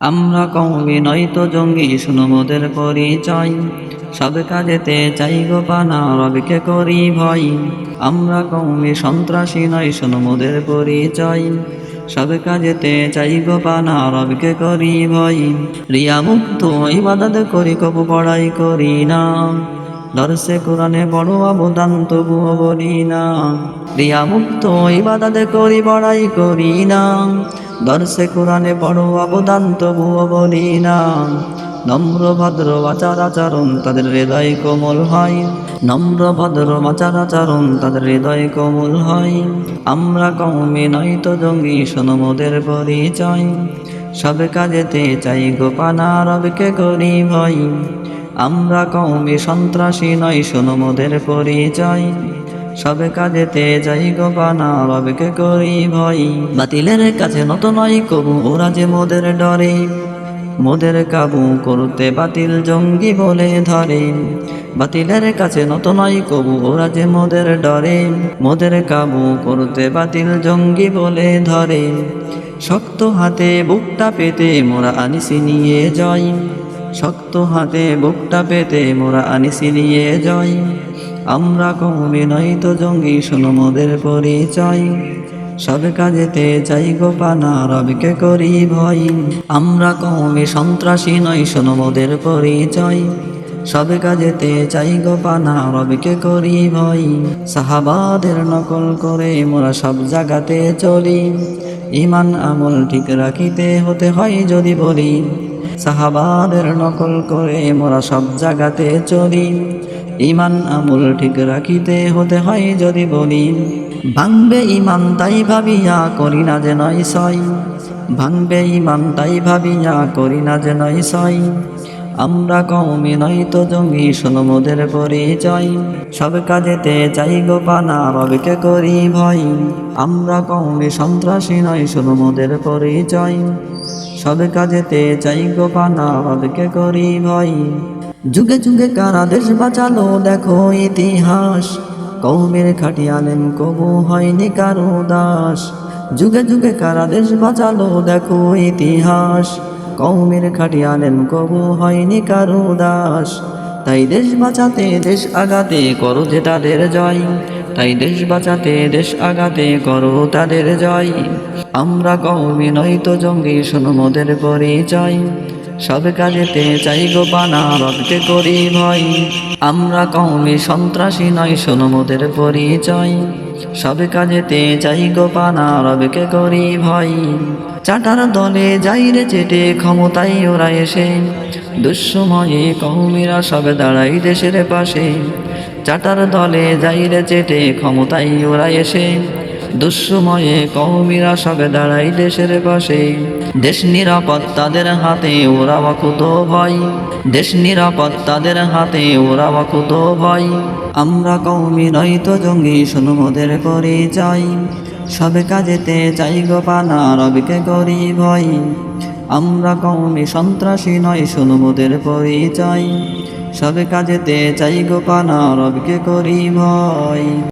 আমরা কৌমি নয়তো জঙ্গি, শুনো মোদের পরিচয়। সব কাজেতে চাই গো পানা, রবিকে করি ভয়। আমরা কৌমি সন্ত্রাসী নয়, শুনো মোদের পরিচয়। সব কাজেতে চাই গো পানা, রবিকে করি ভয়। রিয়া মুক্ত, ইবাদত করি, কবু পড়াই করি না। দর্শে কোরআনে বড় অবদান, তবুও বলি না। রিয়া মুক্ত, ইবাদত করি বড়াই করি না। দর্শে কোরআনে বড় অবদান তবুও বলি না। নম্র, ভদ্র আচার আচরণ তাদের হৃদয় কোমল হয়। নম্র, ভদ্র আচার আচরণ তাদের হৃদয় কোমল হয়। আমরা কমে নয়তো জঙ্গি, শোনো পরিচয়। সব কাজেতে চাই গোপানা রবকে করি ভয়। আমরা কমে সন্ত্রাসী নয়, শোনো পরিচয়। সব কাজেতে যাই গোপানা রবকে করি ভয়। বাতিলের কাছে নত নয়, কবু ওরা যে মোদের ডরে। মোদের কাবু করতে বাতিল জঙ্গি বলে ধরে। বাতিলের কাছে নত নয়, কবু ওরা যে মোদের ডরে। মোদের কাবু করতে বাতিল জঙ্গি বলে ধরে। শক্ত হাতে বুকটা পেতে মোরা আনিসি নিয়ে জয় শক্ত হাতে বুকটা পেতে মোরা আনিসি নিয়ে যাই। আমরা কমে নয়তো জঙ্গি শোনো মোদের পরিচয়। সব কাজেতে যাই গোপানা, রবিকে করি ভয়। আমরা কমে সন্ত্রাসী নয় শোনো মোদের পরিচয়। সব কাজেতে চাই গোপানা, রবিকে করি ভয়। সাহাবাদের নকল করে মোরা সব জায়গাতে চলি। ইমান আমল ঠিক রাখিতে হতে হয় যদি বলি। সাহাবাদের নকল করে মোরা সব জায়গাতে চলি। ইমান আমল ঠিক রাখিতে হতে হয় যদি বলি। ভাঙবে ইমান তাই ভাবিয়া করি না যে নয় সয় ভাঙবে ইমান তাই ভাবিয়া করি না যে নয় সই। আমরা কমে নয়তো জঙ্গি শোনো মোদের পরিচয়। সব কাজেতে চাই গোপানা রবিকে করি ভয়। আমরা কমে সন্ত্রাসী নয়, শোনো মোদের পরিচয়। সব কাজেতে চাই গোপানা রবিকে করি ভয়। যুগে যুগে কারা দেশ বাঁচালো, দেখো ইতিহাস। কৌমের খাটি আলেম কবু হয়নি কারও দাস। যুগে যুগে কারা দেশ বাঁচালো, দেখো ইতিহাস। কৌমের খাটি আলেম কবু হয়নি কারু দাস। তাই দেশ বাঁচাতে, দেশ আগাতে করো যে তাদের জয়। তাই দেশ বাঁচাতে, দেশ আগাতে করো তাদের জয়। আমরা কৌমি নয় তো জঙ্গি, শোনো মোদের পরিচয়। সব কাজেতে চাই গো রবকে করি ভয়। আমরা কৌমি সন্ত্রাসী নয় শোনো মোদের পরিচয়। সব কাজেতে চাই গো বানা রবকে করি ভয়। চাটার দলে যাই রে চেটে ক্ষমতায় ওরা এসে। দুঃসময়ে কৌমিরা সব দাঁড়াই দেশের পাশে। চাটার দলে যাই রে চেটে ক্ষমতায় ওরা এসে। দুঃসময়ে কৌমিরা সবে দাঁড়াই দেশের পাশে। দেশ নিরাপদ তাদের হাতে ওরা বাকুত ভয় দেশ নিরাপদ তাদের হাতে ওরা বাকুত ভয় আমরা কৌমি নয়তো জঙ্গি, শোনো মোদের পরিচয় সবে কাজেতে চাই গো পানা, রবিকে করি ভয়। আমরা কৌমি সন্ত্রাসী নয়, শোনো মোদের পরিচয় সবে কাজেতে চাই গো পানা, রবিকে করি ভয়।